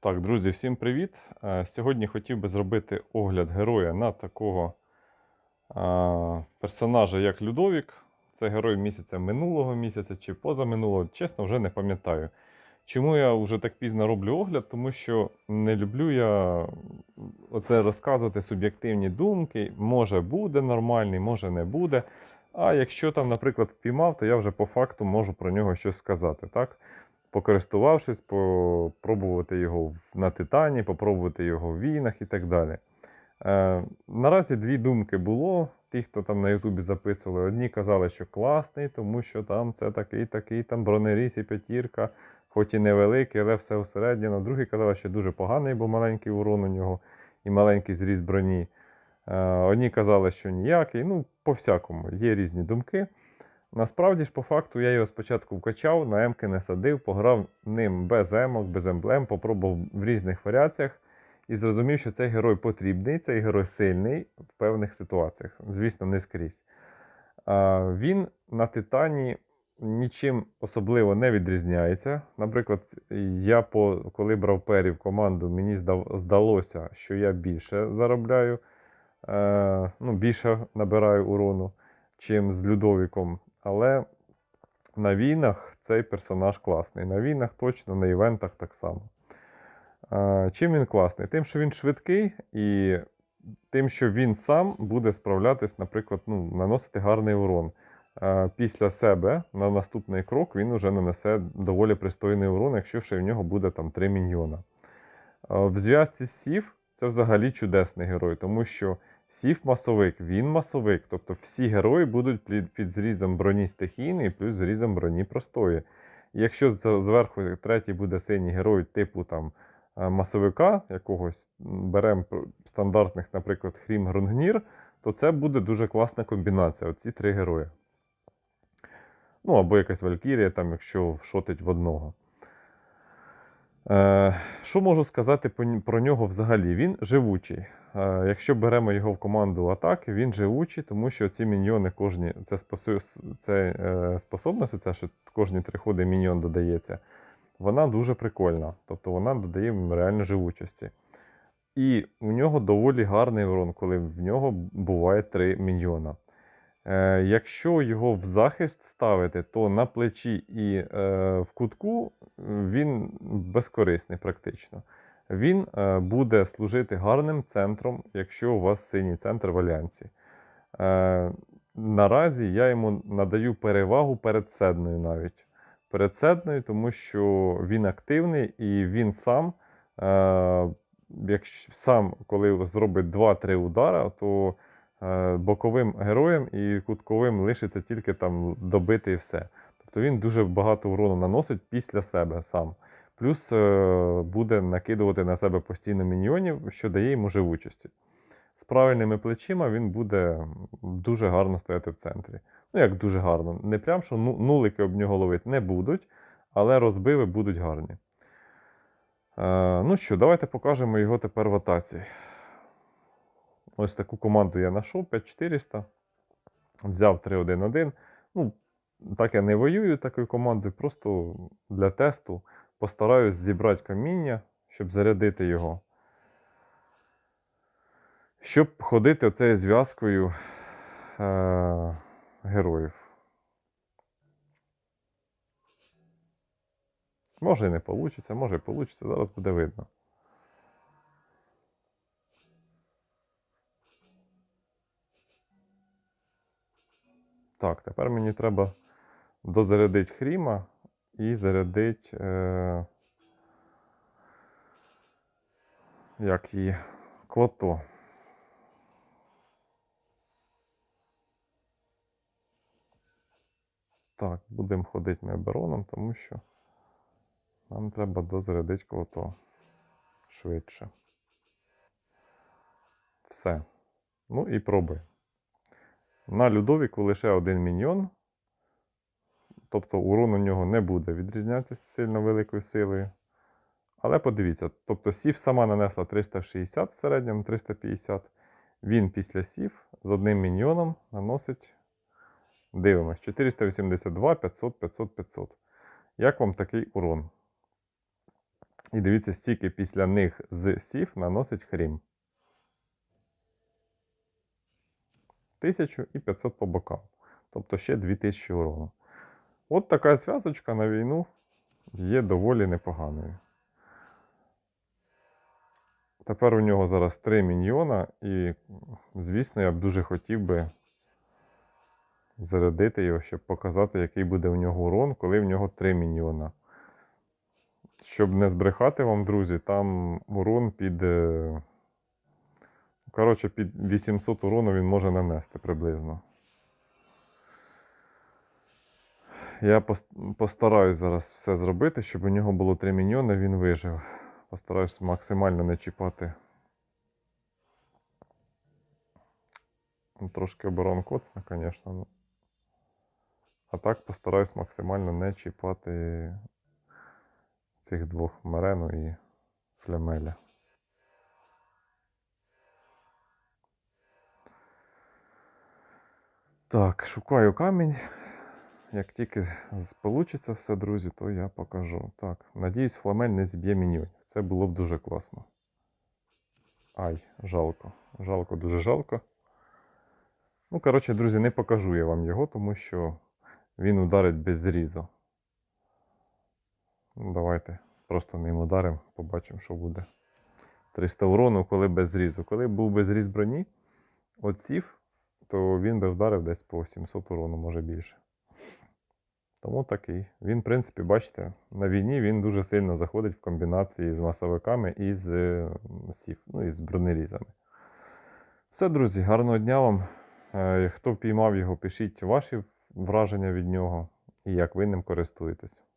Так, друзі, всім привіт! Е, Сьогодні хотів би зробити огляд героя на такого персонажа, як Людовік. Це герой місяця минулого місяця чи позаминулого, чесно, вже не пам'ятаю. Чому я вже так пізно роблю огляд? Тому що не люблю я оце розказувати суб'єктивні думки. Може буде нормальний, може не буде. А якщо там, наприклад, впіймав, то я вже по факту можу про нього щось сказати. так? Покористувавшись, попробувати його на титані, попробувати його в війнах і так далі. Е, наразі дві думки було. Ті, хто там на Ютубі записували, одні казали, що класний, тому що там це такий, такий, там бронеріс і п'ятірка, хоч і невеликий, але все усередньо. Другі казали, що дуже поганий, бо маленький урон у нього і маленький зріст броні. Е, одні казали, що ніякий. Ну, по-всякому, є різні думки. Насправді ж, по факту, я його спочатку вкачав, на емки не садив, пограв ним без емок, без емблем, попробував в різних варіаціях і зрозумів, що цей герой потрібний, цей герой сильний в певних ситуаціях. Звісно, не скрізь. Він на Титані нічим особливо не відрізняється. Наприклад, я, по, коли брав пері в команду, мені здалося, що я більше заробляю, е, ну, більше набираю урону, чим з Людовіком. Але на війнах цей персонаж класний. На війнах точно, на івентах так само. Чим він класний? Тим, що він швидкий, і тим, що він сам буде справлятись, наприклад, ну, наносити гарний урон. Після себе на наступний крок він вже нанесе доволі пристойний урон, якщо ще в нього буде там 3 міньйона. В зв'язці з Сів це взагалі чудесний герой, тому що Сів масовик, він масовик. Тобто всі герої будуть під, під зрізом броні стихійної, плюс зрізом броні простої. І якщо зверху третій буде синій герой, типу там е, масовика якогось, беремо стандартних, наприклад, Хрім Грунгнір, то це буде дуже класна комбінація. Оці три герої. Ну, або якась Валькірія, там, якщо вшотить в одного. Е, що можу сказати про нього взагалі? Він живучий. Е, Якщо беремо його в команду атаки, він живучий, тому що ці міньйони кожні, це, це способність, це, що кожні три ходи міньйон додається, вона дуже прикольна. Тобто вона додає реально живучості. І у нього доволі гарний урон, коли в нього буває три міньйона. Е, якщо його в захист ставити, то на плечі і е, в кутку він безкорисний практично. Він е, буде служити гарним центром, якщо у вас синій центр в альянсі. Наразі я йому надаю перевагу перед седною навіть. Перед седною, тому що він активний і він сам, якщо сам, коли зробить 2-3 удара, то боковим героєм і кутковим лишиться тільки там добити і все. Тобто він дуже багато урону наносить після себе сам. Плюс е, буде накидувати на себе постійно міньйонів, що дає йому живучості. З правильними плечима він буде дуже гарно стояти в центрі. Ну, як дуже гарно. Не прям, що ну- нулики об нього ловити не будуть, але розбиви будуть гарні. Е, ну що, давайте покажемо його тепер в атаці. Ось таку команду я знайшов 5400. Взяв 3-1-1. Ну, так я не воюю такою командою, просто для тесту постараюсь зібрати каміння, щоб зарядити його. Щоб ходити оцею зв'язкою е- героїв. Може і не вийде, може і вийде, зараз буде видно. Так, тепер мені треба дозарядити хріма і зарядити. Е... Як її клото. Так, будемо ходити ми обороном, тому що нам треба дозарядити клото швидше. Все. Ну і пробуй. На Людовіку лише один міньйон. Тобто урон у нього не буде відрізнятися сильно великою силою. Але подивіться, тобто сів сама нанесла 360 в середньому 350. Він після сів з одним міньйоном наносить. Дивимось, 482, 500, 500, 500. Як вам такий урон? І дивіться, стільки після них з сів наносить хрім. 1500 по бокам. Тобто ще 2000 урону. От така зв'язочка на війну є доволі непоганою. Тепер у нього зараз 3 міньйона, і, звісно, я б дуже хотів би зарядити його, щоб показати, який буде у нього урон, коли в нього 3 міньйона. Щоб не збрехати вам, друзі, там урон під. Коротше, під 800 урону він може нанести приблизно. Я пос- постараюсь зараз все зробити, щоб у нього було 3 міньйони, він вижив. Постараюсь максимально не чіпати. Ну, Трошки оборон коцне, звісно. Ну. А так постараюсь максимально не чіпати цих двох Мерену і Флямеля. Так, шукаю камінь. Як тільки получиться все, друзі, то я покажу. Так, надіюсь, фламель не зіб'є міньйонів. Це було б дуже класно. Ай, жалко. Жалко, дуже жалко. Ну, коротше, друзі, не покажу я вам його, тому що він ударить без зрізу. Ну, давайте просто ним ударимо, побачимо, що буде. 300 урону, коли без зрізу. Коли був без зріз броні, оців, то він би вдарив десь по 700 урону, може більше. Тому такий. Він, в принципі, бачите, на війні він дуже сильно заходить в комбінації з масовиками і з е, сів, ну, і з бронерізами. Все, друзі, гарного дня вам. Е, Хто впіймав його, пишіть ваші враження від нього і як ви ним користуєтесь.